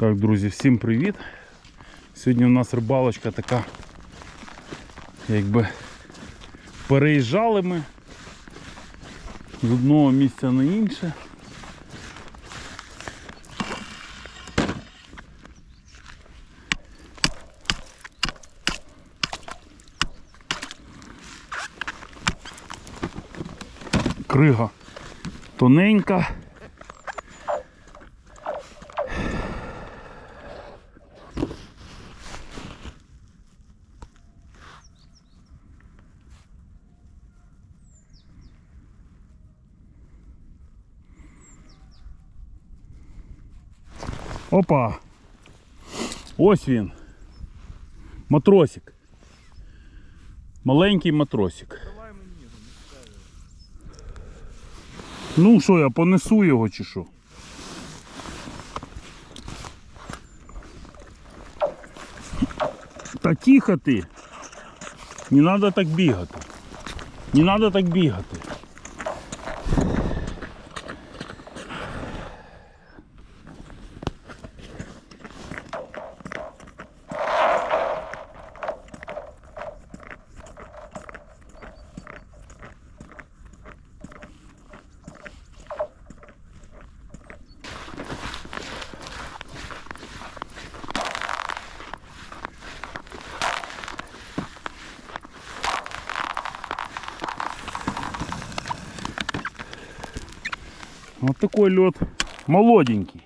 Так, друзі, всім привіт. Сьогодні у нас рибалочка така, якби переїжджали ми з одного місця на інше. Крига тоненька. Опа! Ось він. Матросик. Маленький матросик. Ну що, я понесу його чи що? Та тихо ти. Не треба так бігати. Не треба так бігати. Такой лед молоденький.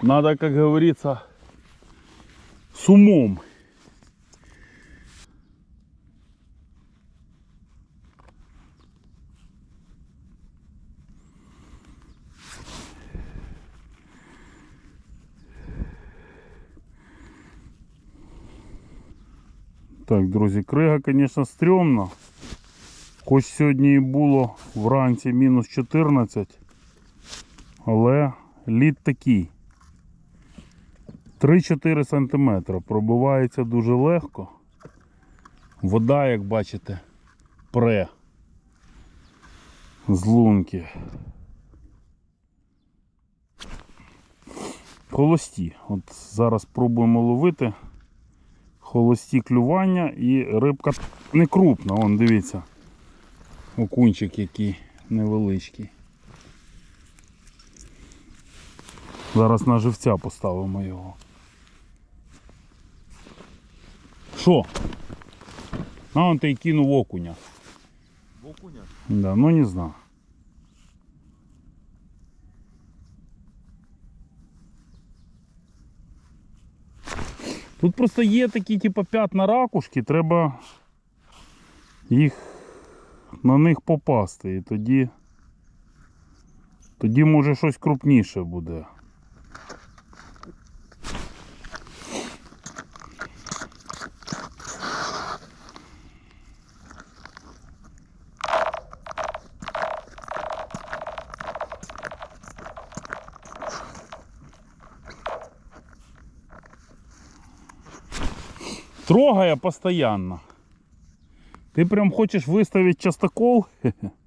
Надо, как говорится, с умом. Так, друзі, крига, звісно, стрьомна. Хоч сьогодні і було вранці мінус 14, але лід такий. 3-4 см. Пробивається дуже легко. Вода, як бачите, пре з лунки. Холості. От зараз пробуємо ловити холості клювання і рибка не крупна, вон дивіться. Окунчик який невеличкий. Зараз на живця поставимо його. Що? А он ти й кинув окуня. Окуня? Да, ну не знаю. Тут просто є такі типу п'ятна ракушки, треба їх на них попасти і тоді, тоді може щось крупніше буде. Трогая постоянно. Ты прям хочешь выставить частокол?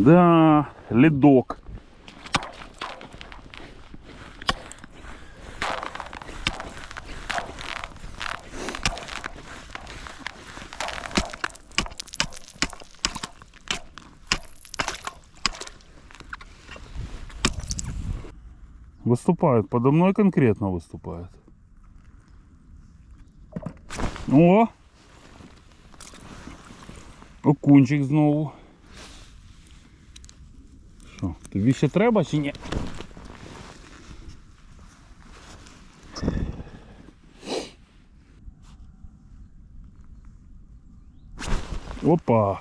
Да, ледок. Выступают, подо мной конкретно выступают. О! Окунчик знову. Тобі ще треба чи ні? Опа.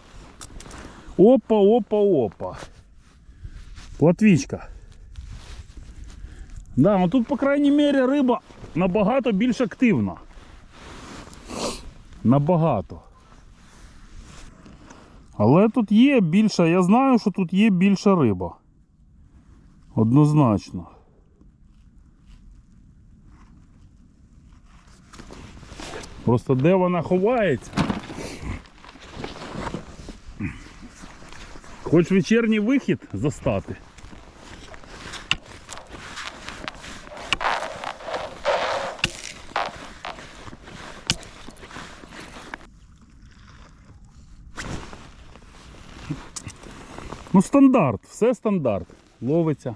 Опа, опа, опа. Платвічка. Да, ну тут, по крайній мірі, риба набагато більш активна. Набагато. Але тут є більша, я знаю, що тут є більша риба. Однозначно. Просто де вона ховається? Хоч вечірній вихід застати. Ну, стандарт, все стандарт. Ловиться.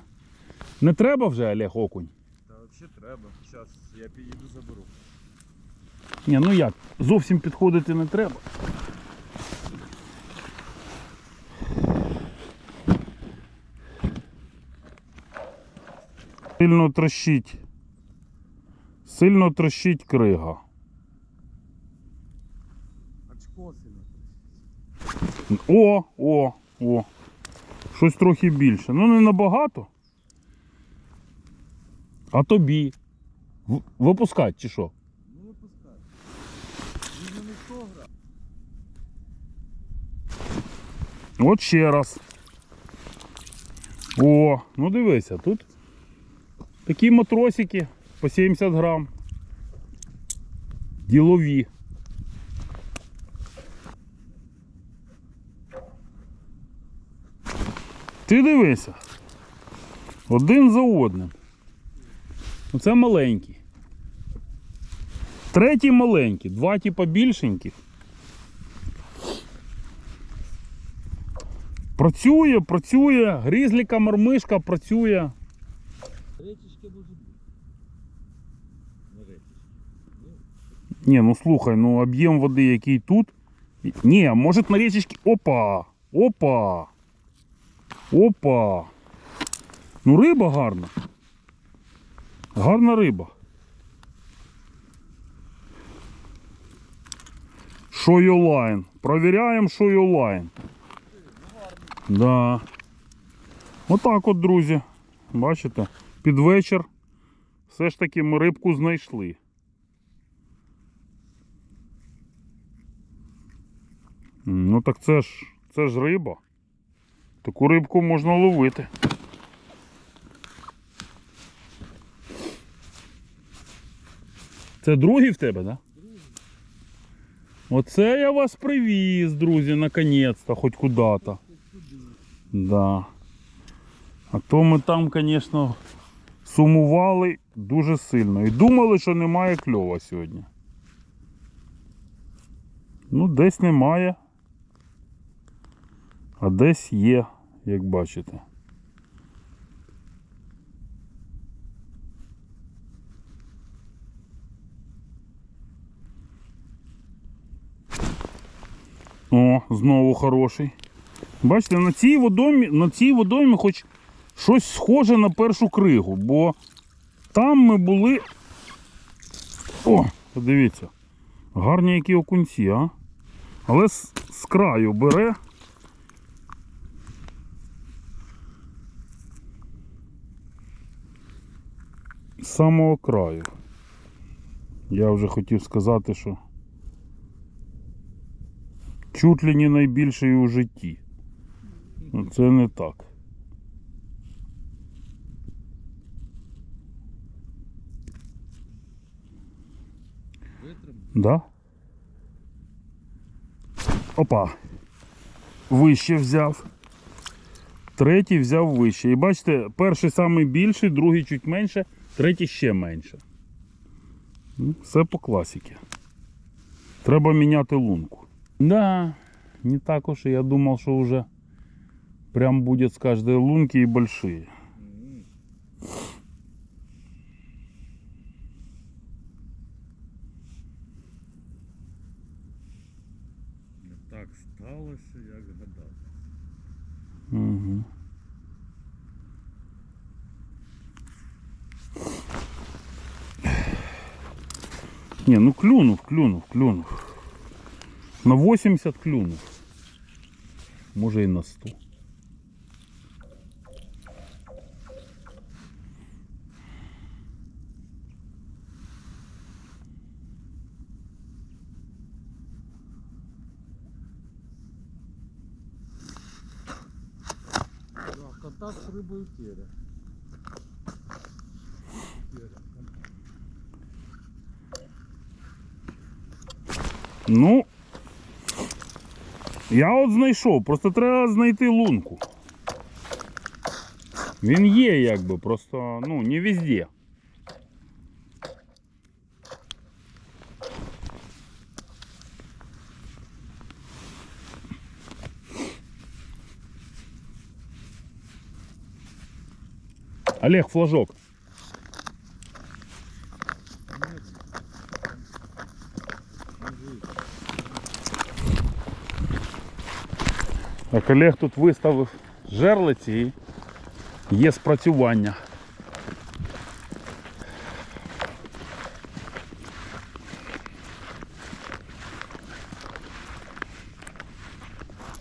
Не треба вже Олег окунь. Та взагалі треба. Зараз я підійду заберу. Ні, ну як, зовсім підходити не треба. Сильно трощить. Сильно трощить крига. Очко сильно. О, о, о. Щось трохи більше. Ну не набагато. А тобі. Випускать чи що? Ну випускай. Він не 100 грам. От ще раз. О, ну дивися, тут такі матросики по 70 грам. Ділові. Ти дивися. Один за одним. Оце маленький. Третій маленький, два типа більшеньких. Працює, працює, грізліка, мормишка працює. Речечки може бути. Ні, ну слухай, ну об'єм води, який тут. Ні, може на річечці. Опа! Опа! Опа! Ну риба гарна. Гарна риба. Шойолайн. Провіряємо шойолайн. Да. Отак от, друзі. Бачите? Під вечір все ж таки ми рибку знайшли. Ну так це ж це ж риба. Таку рибку можна ловити. Це другий в тебе, так? Да? Оце я вас привіз, друзі, наконець-то, хоч куди-то. Да. А то ми там, звісно, сумували дуже сильно. І думали, що немає кльова сьогодні. Ну, десь немає. А десь є, як бачите. О, знову хороший. Бачите, на цій водоймі, на цій водоймі хоч щось схоже на першу кригу, бо там ми були. О, подивіться. Гарні які окунці, а? Але з, з краю бере. З самого краю. Я вже хотів сказати, що чуть ли не найбільший у житті. Ну, Це не так. Да? Опа. Вище взяв. Третій взяв вище. І бачите, перший самий більший, другий чуть менше, третій ще менше. Ну, Все по класіки. Треба міняти лунку. Да, не так уж. и Я думал, что уже прям будет с каждой лунки и большие. М. Не так сталося, як гадав. Угу. Не, ну клюнув, клюнув, клюнув. На 80 клюнув. Може і на 100. Да, контакт с рыбой теря. Ну. Я от знайшов, просто треба знайти лунку. Він є якби, просто ну, не везде. Олег, флажок. Так, Олег тут виставив жерлиці і є спрацювання.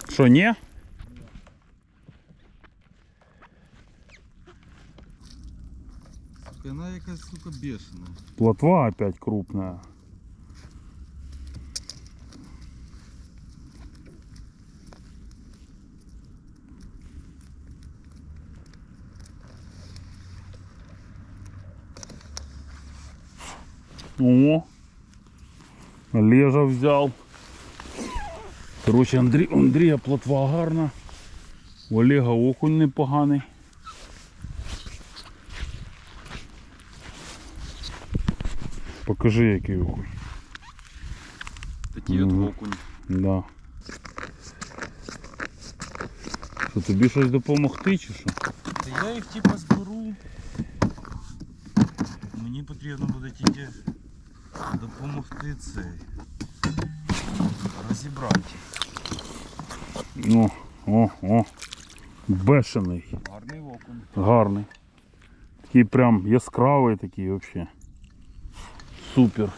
Що, ні? Сука, вона якась, сука, бешена. Плотва опять крупная. О, Олежа взял. Короче, Андрій, Андрія плотва гарна. У Олега окунь непоганий. Покажи, який окунь. Такий от окунь. Да. Що, тобі щось допомогти чи що? Та я їх типа зберу. Мені потрібно буде тільки допомогти цей. Розібрати. О, о, о. Бешений. Гарний окунь. Гарний. Такий прям яскравий такий вообще. Супер.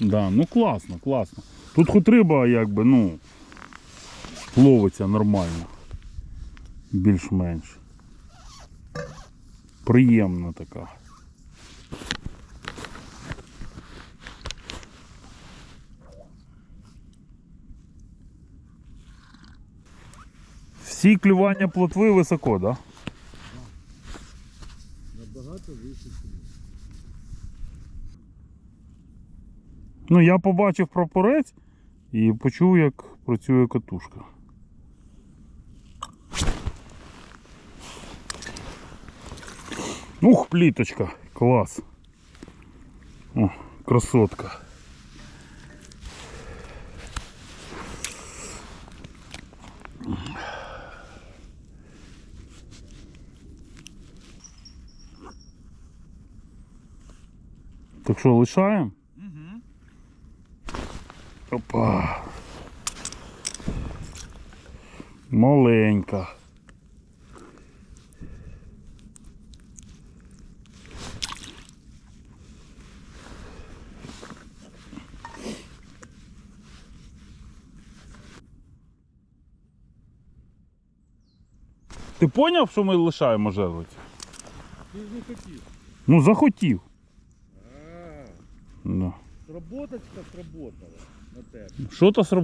Да, ну класно, класно. Тут хоч риба якби, ну, ловиться нормально. Більш-менш. Приємна така. Всі клювання плотви високо, да? Набагато вище. Ну, я побачив прапорець і почув, як працює катушка. Ух, пліточка, клас. О, красотка. Так що, лишаємо? Угу. Опа. Маленька. Ти поняв, що ми лишаємо жерлиць? Ти ж не хотів. Ну захотів. А, Да. сработочка сработала на тебе. Що то